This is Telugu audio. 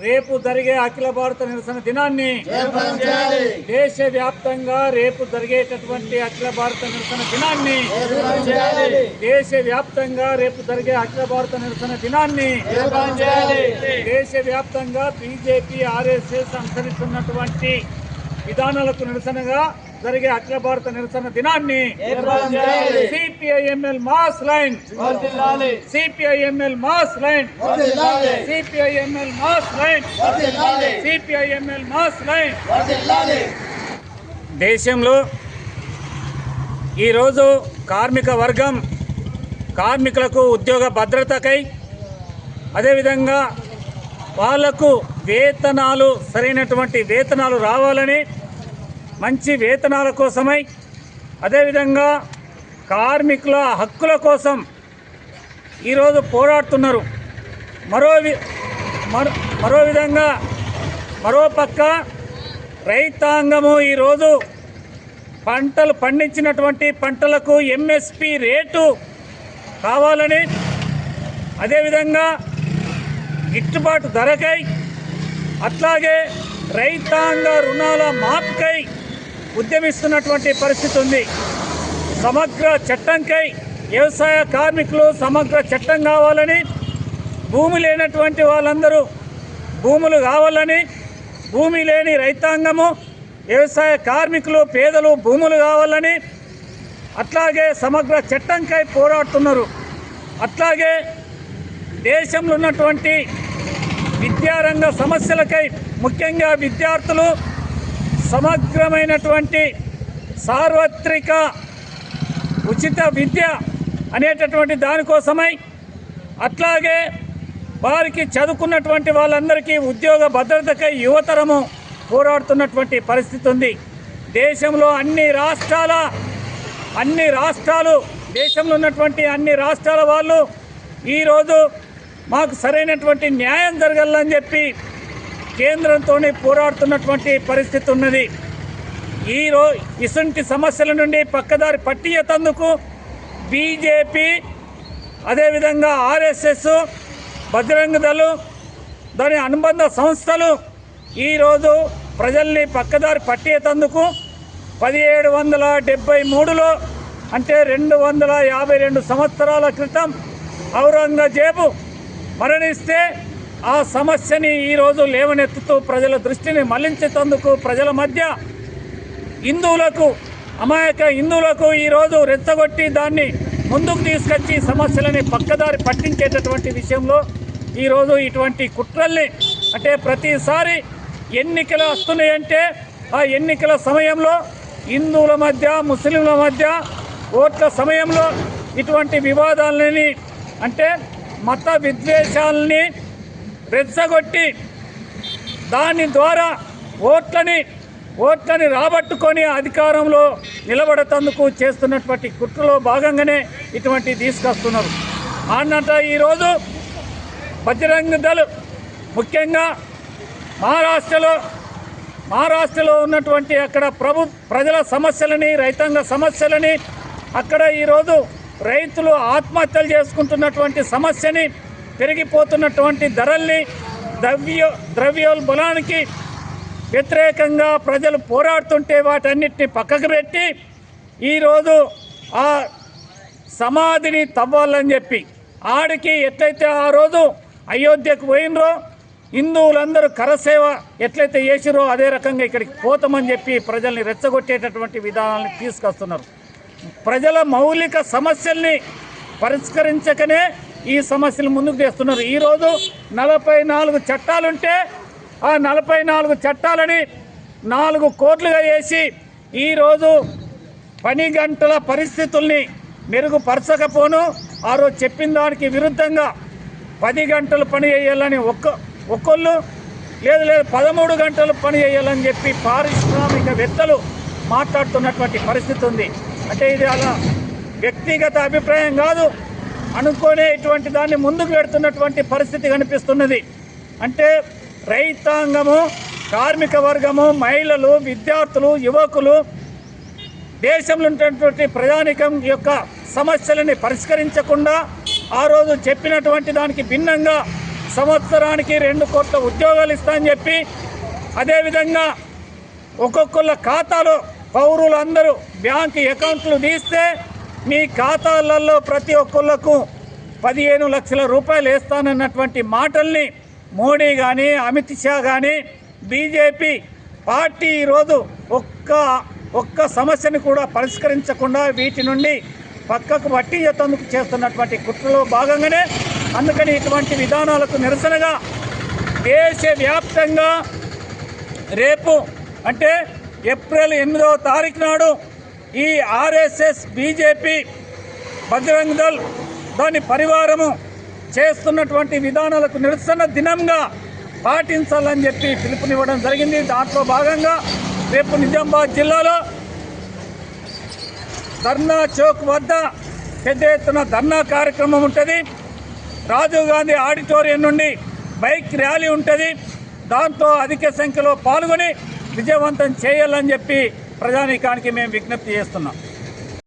రేపు జరిగే అఖిల భారత నిరసన దినాన్ని దేశ వ్యాప్తంగా రేపు జరిగేటటువంటి అఖిల భారత నిరసన దినాన్ని దేశ వ్యాప్తంగా రేపు జరిగే అఖిల భారత నిరసన దినాన్ని దేశ వ్యాప్తంగా బీజేపీ ఆర్ఎస్ఎస్ అనుసరిస్తున్నటువంటి విధానాలకు నిరసనగా జరిగే అఖిల భారత నిరసన దినాన్ని CPIML mass line. CPIML mass line. CPIML mass line. CPIML mass line. దేశంలో ఈరోజు కార్మిక వర్గం కార్మికులకు ఉద్యోగ భద్రతకై అదేవిధంగా వాళ్ళకు వేతనాలు సరైనటువంటి వేతనాలు రావాలని మంచి వేతనాల కోసమై అదేవిధంగా కార్మికుల హక్కుల కోసం ఈరోజు పోరాడుతున్నారు. మరో మరో మరో విధంగా మరో పక్క రైతాంగము ఈరోజు పంటలు పండించినటువంటి పంటలకు ఎంఎస్పి రేటు కావాలని అదేవిధంగా గిట్టుబాటు ధరకై అట్లాగే రైతాంగ రుణాల మాపుకై ఉద్యమిస్తున్నటువంటి పరిస్థితి ఉంది. సమగ్ర చట్టంకై వ్యవసాయ కార్మికులు సమగ్ర చట్టం కావాలని భూమి లేనటువంటి వాళ్ళందరూ భూములు కావాలని భూమి లేని రైతాంగము వ్యవసాయ కార్మికులు పేదలు భూములు కావాలని అట్లాగే సమగ్ర చట్టంకై పోరాడుతున్నారు. అట్లాగే దేశంలో ఉన్నటువంటి విద్యారంగ సమస్యలకై ముఖ్యంగా విద్యార్థులు సమగ్రమైనటువంటి సార్వత్రిక ఉచిత విద్య అనేటటువంటి దానికోసమై అట్లాగే వారికి చదువుకున్నటువంటి వాళ్ళందరికీ ఉద్యోగ భద్రతకై యువతరము పోరాడుతున్నటువంటి పరిస్థితి ఉంది దేశంలో అన్ని రాష్ట్రాల అన్ని రాష్ట్రాలు దేశంలో ఉన్నటువంటి అన్ని రాష్ట్రాల వాళ్ళు ఈరోజు మాకు సరైనటువంటి న్యాయం జరగాలని చెప్పి కేంద్రంతో పోరాడుతున్నటువంటి పరిస్థితి ఉన్నది. ఈ ఇసుంటి సమస్యల నుండి పక్కదారి పట్టియతందుకు బీజేపీ అదేవిధంగా ఆర్ఎస్ఎస్ బజరంగ దళం దాని అనుబంధ సంస్థలు ఈరోజు ప్రజల్ని పక్కదారి పట్టియతందుకు పదిహేడు వందల డెబ్బై మూడులో అంటే రెండు వందల యాభై రెండు సంవత్సరాల క్రితం ఔరంగజేబు మరణిస్తే ఆ సమస్యని ఈరోజు లేవనెత్తుతూ ప్రజల దృష్టిని మళ్ళించేందుకు ప్రజల మధ్య హిందువులకు అమాయక హిందువులకు ఈరోజు రెచ్చగొట్టి దాన్ని ముందుకు తీసుకొచ్చి సమస్యలని పక్కదారి పట్టించేటటువంటి విషయంలో ఈరోజు ఇటువంటి కుట్రల్ని అంటే ప్రతిసారి ఎన్నికలు వస్తున్నాయంటే ఆ ఎన్నికల సమయంలో హిందువుల మధ్య ముస్లింల మధ్య ఓట్ల సమయంలో ఇటువంటి వివాదాలని అంటే మత విద్వేషాలని రెచ్చగొట్టి దాని ద్వారా ఓట్లని ఓట్లని రాబట్టుకొని అధికారంలో నిలబడతందుకు చేస్తున్నటువంటి కుట్రలో భాగంగానే ఇటువంటి తీసుకొస్తున్నారు. అన్నట ఈరోజు బజరంగ దళ ముఖ్యంగా మహారాష్ట్రలో మహారాష్ట్రలో ఉన్నటువంటి అక్కడ ప్రభు ప్రజల సమస్యలని రైతాంగ సమస్యలని అక్కడ ఈరోజు రైతులు ఆత్మహత్యలు చేసుకుంటున్నటువంటి సమస్యని పెరిగిపోతున్నటువంటి ధరల్ని ద్రవ్య ద్రవ్యోల్బలానికి వ్యతిరేకంగా ప్రజలు పోరాడుతుంటే వాటన్నిటిని పక్కకు పెట్టి ఈరోజు ఆ సమాధిని తవ్వాలని చెప్పి ఆడికి ఎట్లయితే ఆ రోజు అయోధ్యకు పోయినరో హిందువులందరూ కరసేవ ఎట్లయితే చేసిరో అదే రకంగా ఇక్కడికి పోతామని చెప్పి ప్రజల్ని రెచ్చగొట్టేటటువంటి విధానాన్ని తీసుకొస్తున్నారు. ప్రజల మౌలిక సమస్యల్ని పరిష్కరించకనే ఈ సమస్యలు ముందుకు తెస్తున్నారు. ఈరోజు నలభై నాలుగు చట్టాలుంటే ఆ నలభై నాలుగు చట్టాలని నాలుగు కోట్లుగా వేసి ఈరోజు పని గంటల పరిస్థితుల్ని మెరుగుపరచకపోను. ఆ రోజు చెప్పిన దానికి విరుద్ధంగా పది గంటలు పని చేయాలని ఒక్క ఒక్కళ్ళు లేదు లేదు పదమూడు గంటలు పని చేయాలని చెప్పి పారిశ్రామికవేత్తలు మాట్లాడుతున్నటువంటి పరిస్థితి ఉంది. అంటే ఇది అలా వ్యక్తిగత అభిప్రాయం కాదు. అనుకునే ఇటువంటి దాన్ని ముందుకు పెడుతున్నటువంటి పరిస్థితి కనిపిస్తున్నది. అంటే రైతాంగము కార్మిక వర్గము మహిళలు విద్యార్థులు యువకులు దేశంలో ఉన్నటువంటి ప్రజానికం యొక్క సమస్యలని పరిష్కరించకుండా ఆ రోజు చెప్పినటువంటి దానికి భిన్నంగా సంవత్సరానికి రెండు కోట్ల ఉద్యోగాలు ఇస్తామని చెప్పి అదేవిధంగా ఒక్కొక్కళ్ళ ఖాతాలో పౌరులందరూ బ్యాంక్ అకౌంట్లు తీస్తే మీ ఖాతాలలో ప్రతి ఒక్కళ్ళకు పదిహేను లక్షల రూపాయలు వేస్తానన్నటువంటి మాటల్ని మోడీ కానీ అమిత్ షా కానీ బీజేపీ పార్టీ ఈరోజు ఒక్క ఒక్క సమస్యను కూడా పరిష్కరించకుండా వీటి నుండి పక్కకు పట్టించేందుకు చేస్తున్నటువంటి కుట్రలో భాగంగానే అందుకని ఇటువంటి విధానాలకు నిరసనగా దేశవ్యాప్తంగా రేపు అంటే ఏప్రిల్ ఎనిమిదవ తారీఖు నాడు ఈ ఆర్ఎస్ఎస్ బీజేపీ బజరంగ్ దళ్ దాని పరివారము చేస్తున్నటువంటి విధానాలకు నిరసన దినంగా పాటించాలని చెప్పి పిలుపునివ్వడం జరిగింది. దాంట్లో భాగంగా రేపు నిజామాబాద్ జిల్లాలో ధర్నా చౌక్ వద్ద పెద్ద ఎత్తున ధర్నా కార్యక్రమం ఉంటుంది. రాజీవ్ గాంధీ ఆడిటోరియం నుండి బైక్ ర్యాలీ ఉంటుంది. దాంతో అధిక సంఖ్యలో పాల్గొని విజయవంతం చేయాలని చెప్పి ప్రజానీకానికి మేము విజ్ఞప్తి చేస్తున్నాం.